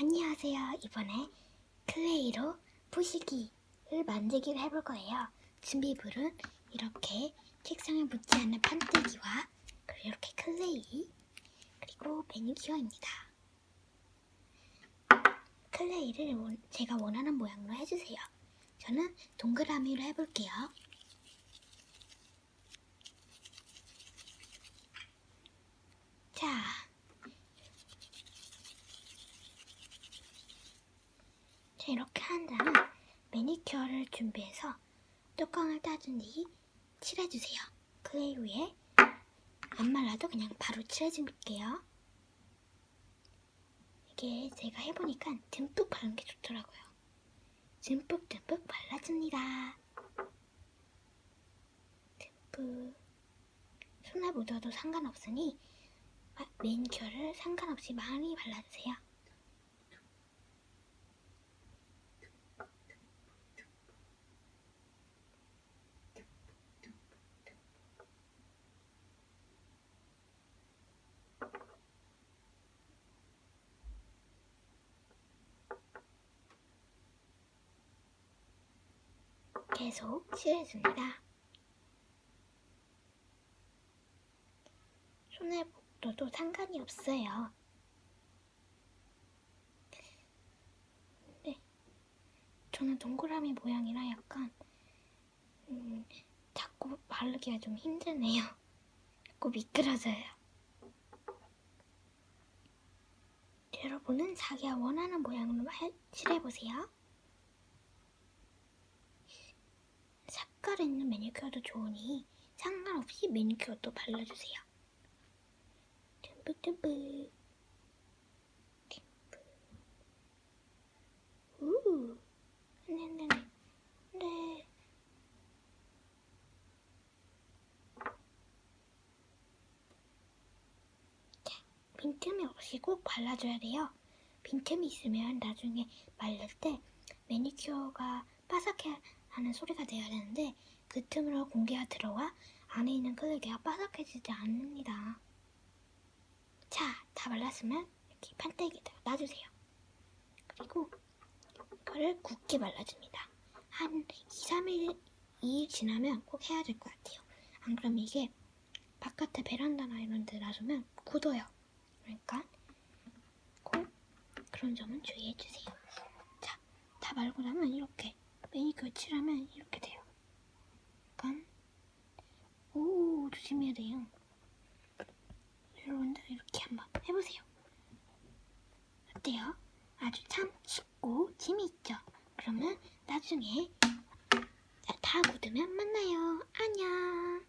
안녕하세요. 이번에 클레이로 부시기를 만들기를 해볼 거예요. 준비물은 이렇게 책상에 붙지 않는 판때기와 그리고 이렇게 클레이 그리고 매니큐어입니다. 클레이를 원- 제가 원하는 모양으로 해주세요. 저는 동그라미로 해볼게요. 자, 자 이렇게 한 다음 매니큐어를 준비해서 뚜껑을 따준 뒤 칠해주세요. 클레이 위에 안 말라도 그냥 바로 칠해줄게요. 이게 제가 해보니까 듬뿍 바르는 게 좋더라고요. 듬뿍 듬뿍 발라줍니다. 듬뿍 손에 묻어도 상관없으니 마- 매니큐어를 상관없이 많이 발라주세요. 계속 칠해줍니다. 묻어도 상관이 없어요. 네. 저는 동그라미 모양이라 약간 음, 자꾸 바르기가 좀 힘드네요. 자꾸 미끄러져요. 여러분은 자기가 원하는 모양으로 해- 칠해보세요. 색깔 있는 매니큐어도 좋으니 상관없이 매니큐어도 발라주세요. 듬뿍듬뿍. 네네네. 네. 자, 빈틈이 없이 꼭 발라줘야 돼요. 빈틈이 있으면 나중에 말릴 때 매니큐어가 바삭해 하는 소리가 돼야 되는데 그 틈으로 공기가 들어와 안에 있는 클레이가 바삭해지지 않습니다. 자, 다 발랐으면 이렇게 판때기에다가 놔주세요. 그리고 이거를 굳게 발라줍니다. 한 2, 3일, 2일 지나면 꼭 해야 될 것 같아요. 안 그러면 이게 바깥에 베란다나 이런 데 놔두면 굳어요. 그러니까 꼭 그런 점은 주의해 주세요. 자, 다 말고 나면 이렇게 매니큐어 칠하면 이렇게 돼요. 약간 오 조심해야 돼요. 여러분들 이렇게 한번 해보세요. 어때요? 아주 참 쉽고 재미있죠? 그러면 나중에 다 굳으면 만나요. 안녕.